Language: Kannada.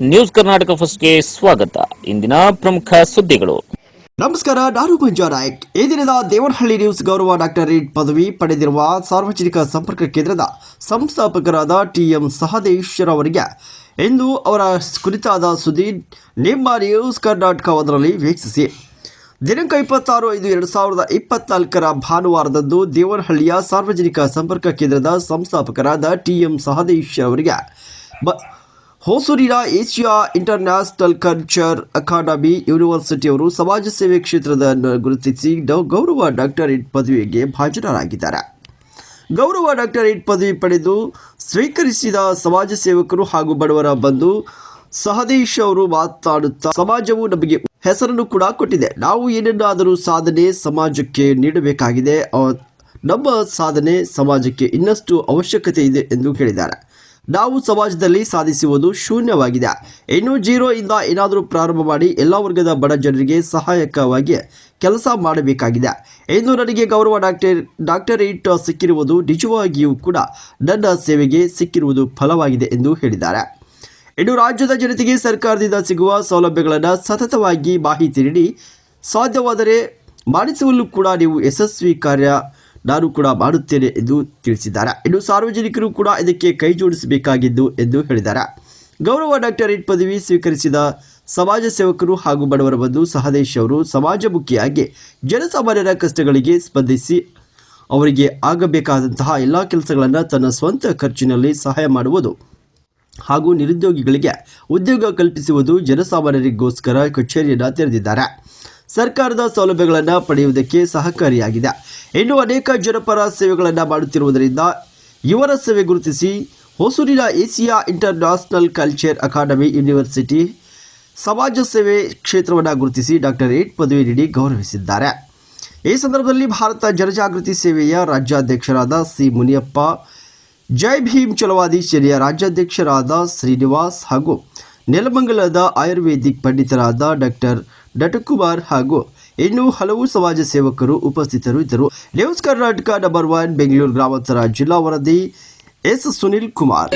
ನ್ಯೂಸ್ ಕರ್ನಾಟಕ ಫಸ್ಟ್ಗೆ ಸ್ವಾಗತ. ಇಂದಿನ ಪ್ರಮುಖ ಸುದ್ದಿಗಳು. ನಮಸ್ಕಾರ, ನಾನು ಮಂಜಾ ನಾಯಕ್. ಈ ದಿನದ ದೇವನಹಳ್ಳಿ ನ್ಯೂಸ್ ಗೌರವ ಡಾಕ್ಟರೇಟ್ ಪದವಿ ಪಡೆದಿರುವ ಸಾರ್ವಜನಿಕ ಸಂಪರ್ಕ ಕೇಂದ್ರದ ಸಂಸ್ಥಾಪಕರಾದ ಟಿ ಎಂ ಸಹದೇಶ್ವರ ಅವರಿಗೆ ಇಂದು ಅವರ ಕುರಿತಾದ ಸುದ್ದಿ ನಿಮ್ಮ ನ್ಯೂಸ್ ಕರ್ನಾಟಕ ಒಂದರಲ್ಲಿ ವೀಕ್ಷಿಸಿ. ದಿನಾಂಕ ಇಪ್ಪತ್ತಾರು ಐದು ಎರಡು ಸಾವಿರದ ಇಪ್ಪತ್ನಾಲ್ಕರ ಭಾನುವಾರದಂದು ದೇವನಹಳ್ಳಿಯ ಸಾರ್ವಜನಿಕ ಸಂಪರ್ಕ ಕೇಂದ್ರದ ಸಂಸ್ಥಾಪಕರಾದ ಟಿ ಎಂ ಅವರಿಗೆ ಹೊಸೂರಿನ ಏಷ್ಯಾ ಇಂಟರ್ನ್ಯಾಷನಲ್ ಕಲ್ಚರ್ ಅಕಾಡೆಮಿ ಯೂನಿವರ್ಸಿಟಿಯವರು ಸಮಾಜ ಸೇವೆ ಕ್ಷೇತ್ರದ ಗುರುತಿಸಿ ಗೌರವ ಡಾಕ್ಟರೇಟ್ ಪದವಿಗೆ ಭಾಜನರಾಗಿದ್ದಾರೆ. ಗೌರವ ಡಾಕ್ಟರೇಟ್ ಪದವಿ ಪಡೆದು ಸ್ವೀಕರಿಸಿದ ಸಮಾಜ ಸೇವಕರು ಹಾಗೂ ಬಡವರ ಬಂಧು ಸಹದೇಶ್ ಅವರು ಮಾತನಾಡುತ್ತಾ, ಸಮಾಜವು ನಮಗೆ ಹೆಸರನ್ನು ಕೂಡ ಕೊಟ್ಟಿದೆ. ನಾವು ಏನನ್ನಾದರೂ ಸಾಧನೆ ಸಮಾಜಕ್ಕೆ ನೀಡಬೇಕಾಗಿದೆ. ನಮ್ಮ ಸಾಧನೆ ಸಮಾಜಕ್ಕೆ ಇನ್ನಷ್ಟು ಅವಶ್ಯಕತೆ ಇದೆ ಎಂದು ಹೇಳಿದ್ದಾರೆ. ನಾವು ಸಮಾಜದಲ್ಲಿ ಸಾಧಿಸುವುದು ಶೂನ್ಯವಾಗಿದೆ. ಇನ್ನು ಜೀರೋ ಇಂದ ಏನಾದರೂ ಪ್ರಾರಂಭ ಮಾಡಿ ಎಲ್ಲ ವರ್ಗದ ಬಡ ಜನರಿಗೆ ಸಹಾಯಕವಾಗಿ ಕೆಲಸ ಮಾಡಬೇಕಾಗಿದೆ. ಇಂದು ನನಗೆ ಗೌರವ ಡಾಕ್ಟರ್ ಡಾಕ್ಟರೇಟ್ ಸಿಕ್ಕಿರುವುದು ನಿಜವಾಗಿಯೂ ಕೂಡ ನನ್ನ ಸೇವೆಗೆ ಸಿಕ್ಕಿರುವುದು ಫಲವಾಗಿದೆ ಎಂದು ಹೇಳಿದ್ದಾರೆ. ಇನ್ನು ರಾಜ್ಯದ ಜನತೆಗೆ ಸರ್ಕಾರದಿಂದ ಸಿಗುವ ಸೌಲಭ್ಯಗಳನ್ನು ಸತತವಾಗಿ ಮಾಹಿತಿ ನೀಡಿ ಸಾಧ್ಯವಾದರೆ ಮಾಡಿಸುವಲ್ಲೂ ಕೂಡ ನೀವು ಯಶಸ್ವಿ ಕಾರ್ಯ ನಾನು ಕೂಡ ಮಾಡುತ್ತೇನೆ ಎಂದು ತಿಳಿಸಿದ್ದಾರೆ. ಇನ್ನು ಸಾರ್ವಜನಿಕರು ಕೂಡ ಇದಕ್ಕೆ ಕೈ ಜೋಡಿಸಬೇಕಾಗಿದ್ದು ಎಂದು ಹೇಳಿದ್ದಾರೆ. ಗೌರವ ಡಾಕ್ಟರೇಟ್ ಪದವಿ ಸ್ವೀಕರಿಸಿದ ಸಮಾಜ ಸೇವಕರು ಹಾಗೂ ಬಡವರ ಬಂಧು ಸಹದೇಶ್ ಅವರು ಸಮಾಜಮುಖಿಯಾಗಿ ಜನಸಾಮಾನ್ಯರ ಕಷ್ಟಗಳಿಗೆ ಸ್ಪಂದಿಸಿ ಅವರಿಗೆ ಆಗಬೇಕಾದಂತಹ ಎಲ್ಲ ಕೆಲಸಗಳನ್ನು ತನ್ನ ಸ್ವಂತ ಖರ್ಚಿನಲ್ಲಿ ಸಹಾಯ ಮಾಡುವುದು ಹಾಗೂ ನಿರುದ್ಯೋಗಿಗಳಿಗೆ ಉದ್ಯೋಗ ಕಲ್ಪಿಸುವುದು ಜನಸಾಮಾನ್ಯರಿಗೋಸ್ಕರ ಕಚೇರಿಯನ್ನು ತೆರೆದಿದ್ದಾರೆ. ಸರ್ಕಾರದ ಸೌಲಭ್ಯಗಳನ್ನು ಪಡೆಯುವುದಕ್ಕೆ ಸಹಕಾರಿಯಾಗಿದೆ. ಇನ್ನು ಅನೇಕ ಜನಪರ ಸೇವೆಗಳನ್ನು ಮಾಡುತ್ತಿರುವುದರಿಂದ ಇವರ ಸೇವೆ ಗುರುತಿಸಿ ಹೊಸೂರಿನ Asia international culture academy university ಸಮಾಜ ಸೇವೆ ಕ್ಷೇತ್ರವನ್ನು ಗುರುತಿಸಿ ಡಾಕ್ಟರ್ ಡಾಕ್ಟರೇಟ್ ಪದವಿ ನೀಡಿ ಗೌರವಿಸಿದ್ದಾರೆ. ಈ ಸಂದರ್ಭದಲ್ಲಿ ಭಾರತ ಜನಜಾಗೃತಿ ಸೇವೆಯ ರಾಜ್ಯಾಧ್ಯಕ್ಷರಾದ ಸಿ. ಮುನಿಯಪ್ಪ, ಜೈ ಭೀಮ್ ಚಲವಾದಿ ಸೇನೆಯ ರಾಜ್ಯಾಧ್ಯಕ್ಷರಾದ ಶ್ರೀನಿವಾಸ್ ಹಾಗೂ ನೆಲಮಂಗಲದ ಆಯುರ್ವೇದಿಕ್ ಪಂಡಿತರಾದ ಡಾಕ್ಟರ್ ಡಟಕುಮಾರ್ ಹಾಗೂ ಇನ್ನೂ ಹಲವು ಸಮಾಜ ಸೇವಕರು ಉಪಸ್ಥಿತರು ಇದ್ದರು. News Karnataka number one Bengaluru ಗ್ರಾಮಾಂತರ ಜಿಲ್ಲಾ ವರದಿ ಎಸ್. ಸುನಿಲ್ ಕುಮಾರ್.